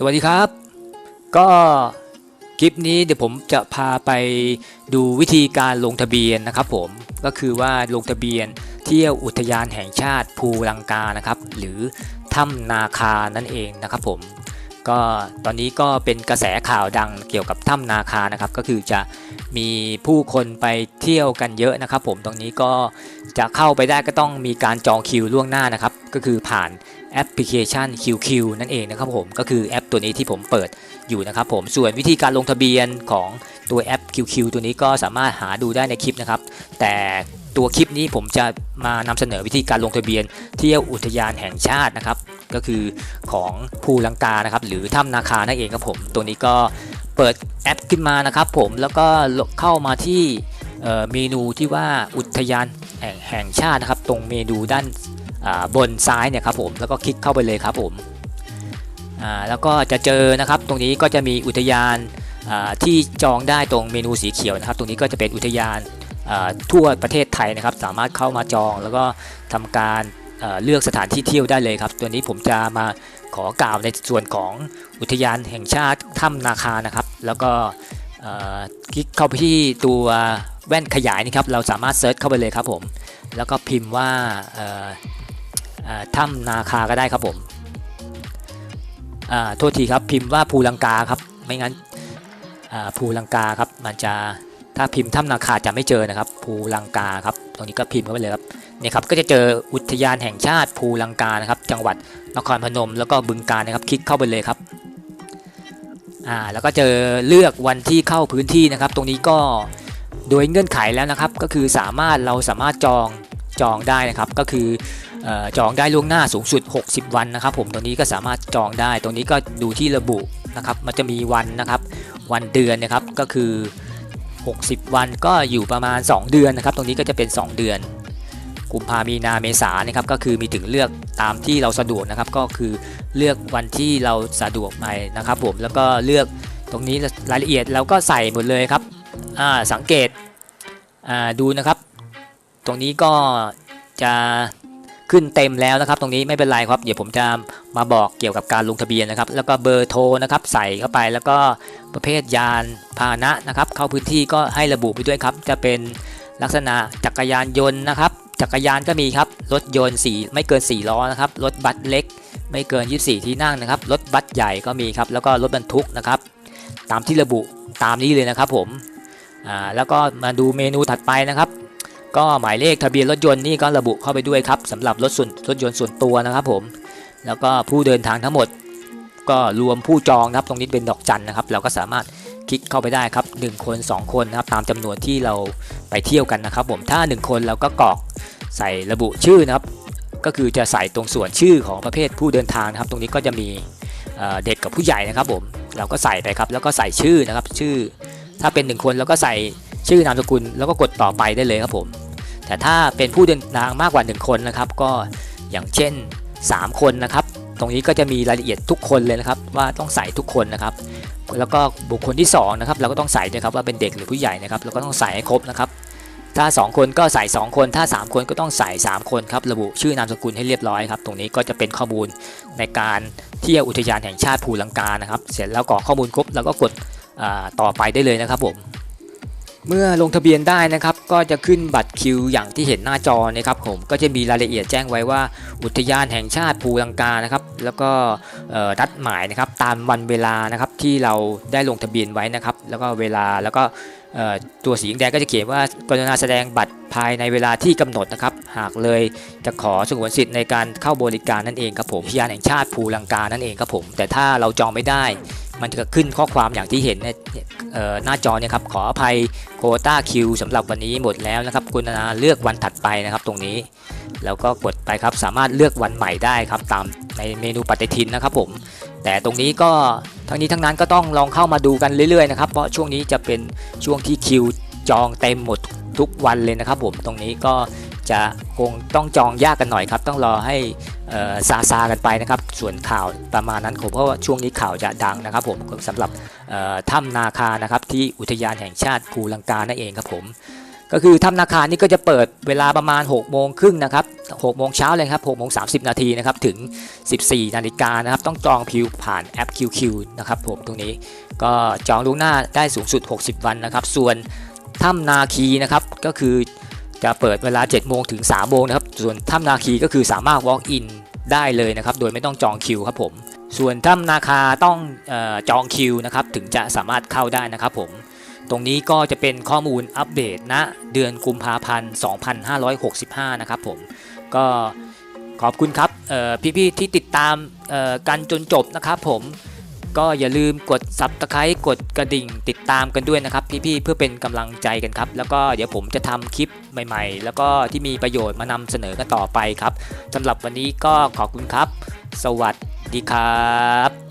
สวัสดีครับ ก็คลิปนี้เดี๋ยวผมจะพาไปดูวิธีการลงทะเบียนนะครับผมก็คือว่าลงทะเบียนเที่ยวอุทยานแห่งชาติภูลังกานะครับ หรือถ้ำนาคานั่นเองนะครับผมก็ตอนนี้ก็เป็นกระแสข่าวดังเกี่ยวกับถ้ำนาคานะครับ ก็คือจะมีผู้คนไปเที่ยวกันเยอะนะครับ ผมตรงนี้ก็จะเข้าไปได้ก็ต้องมีการจองคิวล่วงหน้านะครับ ก็คือผ่าน แอปพลิเคชัน QQ นั่นเองนะครับผมก็คือแอปตัวนี้ที่ผมเปิดอยู่นะครับผมส่วนวิธีการลงทะเบียนของตัวแอป QQ ตัวนี้ก็สามารถหาดูได้ในคลิปนะครับ แต่ตัวคลิปนี้ผมจะมานำเสนอวิธีการลงทะเบียนเที่ยวอุทยานแห่งชาตินะครับ ก็คือของภูลังกานะครับ หรือถ้ำนาคานั่นเองครับผม ตัวนี้ก็เปิดแอปขึ้นมานะครับผมแล้วก็เข้ามาที่เมนูที่ว่าอุทยานแห่งชาตินะครับ ตรงเมนูด้าน บนซ้ายเนี่ยครับผมแล้วก็คลิกเข้าไปเลยครับผมแล้วก็จะเจอนะครับตรงนี้ก็จะมีอุทยานที่จองได้ตรงเมนูสีเขียวนะครับ ตรงนี้ก็จะเป็นอุทยานทั่วประเทศไทยนะครับ สามารถเข้ามาจองแล้วก็ทำการเลือกสถานที่เที่ยวได้เลยครับ ตัวนี้ผมจะมาขอกล่าวในส่วนของอุทยานแห่งชาติถ้ำนาคานะครับ แล้วก็คลิกเข้าไปที่ตัวแว่นขยายนี่ครับ เราสามารถเซิร์ชเข้าไปเลยครับผม แล้วก็พิมพ์ว่าถ้ำนาคาก็ได้ครับผมโทษทีครับพิมพ์ว่าภูลังกาครับไม่งั้นภูลังกาครับมันจะถ้าพิมพ์ถ้ำนาคาจะไม่เจอนะครับภูลังกาครับตรงนี้ก็พิมพ์เข้าไปเลยครับเนี่ยครับก็จะเจออุทยานแห่งชาติภูลังกานะครับ จังหวัดนครพนมแล้วก็บึงกาฬนะครับ คลิกเข้าไปเลยครับอ่าแล้วก็เจอเลือกวันที่เข้าพื้นที่นะครับ ตรงนี้ก็โดยเงื่อนไขแล้วนะครับ ก็คือสามารถเราสามารถจอง จองได้นะครับก็คืออจองได้ล่วงหน้าสูงสุด 60 วันนะครับ ผมตรงนี้ก็สามารถจองได้ ตรงนี้ก็ดูที่ระบุนะครับ มันจะมีวันนะครับ วันเดือนนะครับก็คือ 60 วันก็อยู่ประมาณ 2 เดือนนะครับ ตรงนี้ก็จะเป็น 2 เดือนกุมภามีนาเมษานะครับก็คือมีถึงเลือกตามที่เราสะดวกนะครับ ก็คือเลือกวันที่เราสะดวกไปนะครับ ผมแล้วก็เลือกตรงนี้รายละเอียดเราก็ใส่หมดเลยครับสังเกตดูนะครับ ตรงนี้ก็จะขึ้นเต็มแล้วนะครับ ตรงนี้ไม่เป็นไรครับ เดี๋ยวผมจะมาบอกเกี่ยวกับการลงทะเบียนนะครับ แล้วก็เบอร์โทรนะครับใส่เข้าไปแล้วก็ประเภทยานพาหนะนะครับ เข้าพื้นที่ก็ให้ระบุไปด้วยครับ จะเป็นลักษณะจักรยานยนต์นะครับ จักรยานก็มีครับรถยนต์4ไม่เกิน4ล้อนะครับรถบัสเล็ก ไม่เกิน 24 ที่นั่งนะครับรถบัสใหญ่ก็มีครับแล้วก็รถบรรทุกนะครับ ตามที่ระบุตามนี้เลยนะครับผมอ่าแล้วก็มาดูเมนูถัดไปนะครับ ก็หมายเลขทะเบียนรถยนต์นี่ก็ระบุเข้าไปด้วยครับสำหรับรถส่วนรถยนต์ส่วนตัวนะครับผม แล้วก็ผู้เดินทางทั้งหมด ก็รวมผู้จองนะครับตรงนี้เป็นดอกจันนะครับ เราก็สามารถคลิกเข้าไปได้ครับ 1 คน 2 คนนะครับตามจำนวนที่เราไปเที่ยวกันนะครับ ผมถ้า 1 คนเราก็กรอกใส่ระบุชื่อนะครับ ก็คือจะใส่ตรงส่วนชื่อของประเภทผู้เดินทางนะครับ ตรงนี้ก็จะมีเอ่อเด็กกับผู้ใหญ่นะครับ ผมเราก็ใส่ไปครับแล้วก็ใส่ชื่อนะครับชื่อ ถ้าเป็น 1 คนเราก็ใส่ชื่อนามสกุลแล้วก็กดต่อไปได้เลยครับผม แต่ถ้าเป็นผู้เดินทางมากกว่า 1 คนนะครับ ก็อย่างเช่น 3 คนนะครับ ตรงนี้ก็จะมีรายละเอียดทุกคนเลยนะครับ ว่าต้องใส่ทุกคนนะครับ แล้วก็บุคคลที่2นะครับเราก็ต้องใส่ด้วยครับว่าเป็นเด็กหรือผู้ใหญ่นะครับเราก็ต้องใส่ให้ครบนะครับถ้า 2 คนก็ใส่ 2 คน ถ้า 3 คนก็ต้องใส่ 3 คนครับ ระบุชื่อนามสกุลให้เรียบร้อยครับ ตรงนี้ก็จะเป็นข้อมูลในการเที่ยวอุทยานแห่งชาติภูลังกานะครับ เสร็จแล้วกรอกข้อมูลครบแล้วก็กดต่อไปได้เลยนะครับผม เมื่อลงทะเบียนได้นะครับก็จะขึ้นบัตรคิวอย่างที่เห็นหน้าจอนะครับผมก็จะมีรายละเอียดแจ้งไว้ว่าอุทยานแห่งชาติภูลังกานะครับแล้วก็เอ่อนัดหมายนะครับตามวันเวลานะครับที่เราได้ลงทะเบียนไว้นะครับแล้วก็เวลาแล้วก็ตัวสีแดงก็จะเขียนว่ากรณาแสดงบัตรภายในเวลาที่กำหนดนะครับหากเลยจะขอสงวนสิทธิ์ในการเข้าบริการนั่นเองครับผมอุทยานแห่งชาติภูลังกานั่นเองครับผมแต่ถ้าเราจองไม่ได้ มันจะขึ้นข้อความอย่างที่เห็นในหน้าจอเนี่ยครับขออภัยโควต้าคิวสำหรับวันนี้หมดแล้วนะครับกรุณาเลือกวันถัดไปนะครับตรงนี้ แล้วก็กดไปครับสามารถเลือกวันใหม่ได้ครับตามในเมนูปฏิทินนะครับผมแต่ตรงนี้ก็ทั้งนี้ทั้งนั้นก็ต้องลองเข้ามาดูกันเรื่อยๆนะครับเพราะช่วงนี้จะเป็นช่วงที่คิวจองเต็มหมดทุกวันเลยนะครับผมตรงนี้ก็ จะคงต้องจองยากกันหน่อยครับ ต้องรอให้ซาซากันไปนะครับ ส่วนข่าวประมาณนั้นผมเพราะว่าช่วงนี้ข่าวจะดังนะครับ ผมสำหรับถ้ำนาคานะครับที่อุทยานแห่งชาติภูลังกานั่นเองครับผมก็คือถ้ำนาคานี่ก็จะเปิดเวลาประมาณ6โมงครึ่งนะครับ6โมงเช้าเลยครับ6โมง30นาทีนะครับถึง 14นาฬิกานะครับต้องจองคิวผ่านแอป QQ นะครับผมตรงนี้ก็จองล่วงหน้าได้สูงสุด 60 วันนะครับ ส่วนถ้ำนาคีนะครับก็คือ จะเปิดเวลา 7 โมงถึง 3 โมงนะครับ ส่วนถ้ำนาคีก็คือสามารถ walk in ได้เลยนะครับ โดยไม่ต้องจองคิวครับผม ส่วนถ้ำนาคาต้องออจองคิวนะครับ ถึงจะสามารถเข้าได้นะครับผม ตรงนี้ก็จะเป็นข้อมูลอัปเดตณเดือนกุมภาพันธ์ 2565 นะครับผม ก็ขอบคุณครับพี่ๆที่ติดตามกันจนจบนะครับผม ก็อย่าลืมกดซับสไครต์กดกระดิ่งติดตามกันด้วยนะครับพี่ๆเพื่อเป็นกำลังใจกันครับ แล้วก็เดี๋ยวผมจะทำคลิปใหม่ๆ แล้วก็ที่มีประโยชน์มานำเสนอกันต่อไปครับสำหรับวันนี้ก็ขอบคุณครับ สวัสดีครับ